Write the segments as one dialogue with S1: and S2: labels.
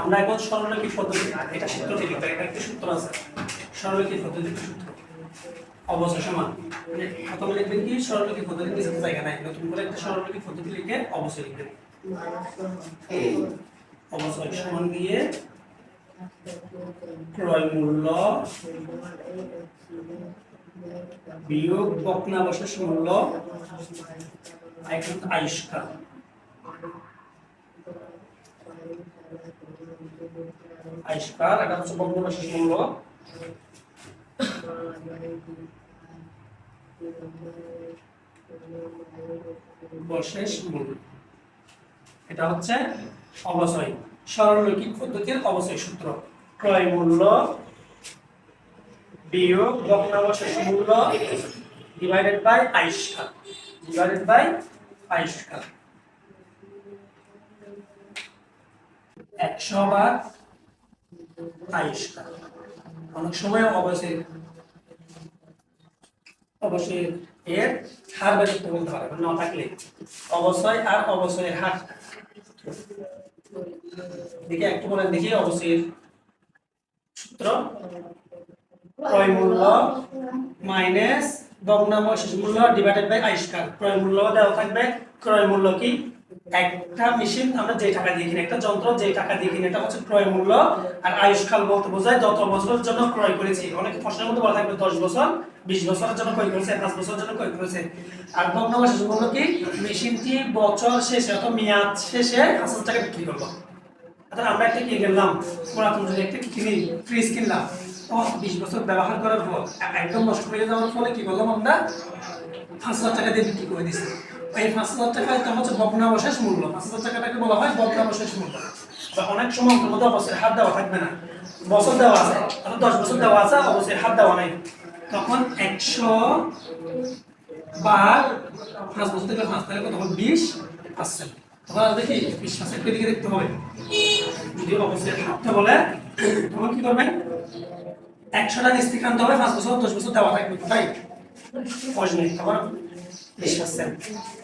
S1: আমরা এখন সরলরেখী পদ্ধতি এটা সূত্র থেকে এটা একটা সূত্র আছে। সরলরেখী পদ্ধতির সূত্র। অবশ্যই সমান। মানে প্রথমে লিখবেন কি? সরলরেখী পদ্ধতি তো জায়গা নাই। নতুন করে একটা সরলরেখী পদ্ধতি লিখে অবশ্যই লিখবেন। অবশ্যই সমান দিয়ে ক্রয় মূল্য বিয়োগ ভগ্নাবশেষ মূল্য এখন আয়ুষ্কাল এটা হচ্ছে ভগ্নাবশেষ মূল্য বশেষ মূল্য এটা হচ্ছে অবশ্যই সরলরৈখিক পদ্ধতির অবশ্যই সূত্র। ক্রয় মূল্য বিয়োগ ভগ্নাবশেষ মূল্য ডিভাইডেড বাই আয়ুষ্কাল ডিভাইডেড বাই আয়ুষ্কাল একশো বার আয়ুষ্কাল অনেক সময় অবশ্যই অবশ্যই এর হার না থাকলে। অবশ্যই আর অবশ্যই হার দেখি, একটু বলেন দেখি, অবশ্যই সূত্র। ক্রয় মূল্য মাইনাস ভগ্নাবশেষ মূল্য ডিভাইডেড বাই আয়ুষ্কাল ক্রয় মূল্য দেওয়া থাকবে। ক্রয় মূল্য কি? একটা মেশিন আমরা যে টাকা দিয়ে কিনি, একটা যন্ত্র যে টাকা দিয়ে কিনি, এটা হচ্ছে ক্রয় মূল্য। আর আয়ুষ্কাল বলতে বোঝায় যত বছরের জন্য ক্রয় করেছি। অনেক প্রশ্নের মধ্যে বলা থাকবে দশ বছর, বিশ বছরের জন্য ক্রয় করেছে, পাঁচ বছরের জন্য ক্রয় করেছে। আর ভগ্নাবশেষ মূল্য কি মেশিনটি বছর শেষে অথবা মেয়াদ শেষে পাঁচ হাজার টাকা বিক্রি করব। অর্থাৎ আমরা একটা কি কিনলাম পুরাতন একটা কিনি ফ্রিজ কিনলাম বিশ বছর ব্যবহার করার পর একদম নষ্ট হয়ে যাওয়ার ফলে কি করলাম আমরা? পাঁচ হাজার টাকা দিয়ে বিক্রি করে দিচ্ছি এই পাঁচ হাজার টাকা, এটা হচ্ছে ভগ্নাবশেষ মূল্য। পাঁচ হাজার টাকাটাকে বলা হয় ভগ্নাবশেষ মূল্য। বা অনেক সময় মধ্যে অবশ্যই হাত দেওয়া থাকবে না। বছর দেওয়া আছে, অর্থাৎ দশ বছর দেওয়া আছে অবশ্যই হাত দেওয়া নাই। তখন একশো বার পাঁচ বছর থেকে পাঁচ তারিখ তখন বিশ পার্সেন্ট। তখন দেখি, বিশ পার্সেন্ট দিকে দেখতে হবে। যদি অবশ্যই হাতটা বলে, তখন কি করবেন একশোটা নিস্তি আনতে হবে, পাঁচ বছর, দশ বছর দেওয়া থাকবে তাই? পয়সা নেই বিশ পার্সেন্ট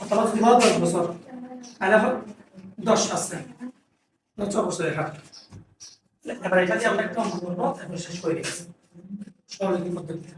S1: অথবা যদি বলো দশ বছর। তাহলে দশ পার্সেন্ট হচ্ছে অবশ্যই হাত। এবার এটা দিয়ে আমরা একটা অঙ্ক করব, তারপর শেষ করে দিচ্ছি। সরল পদ্ধতি।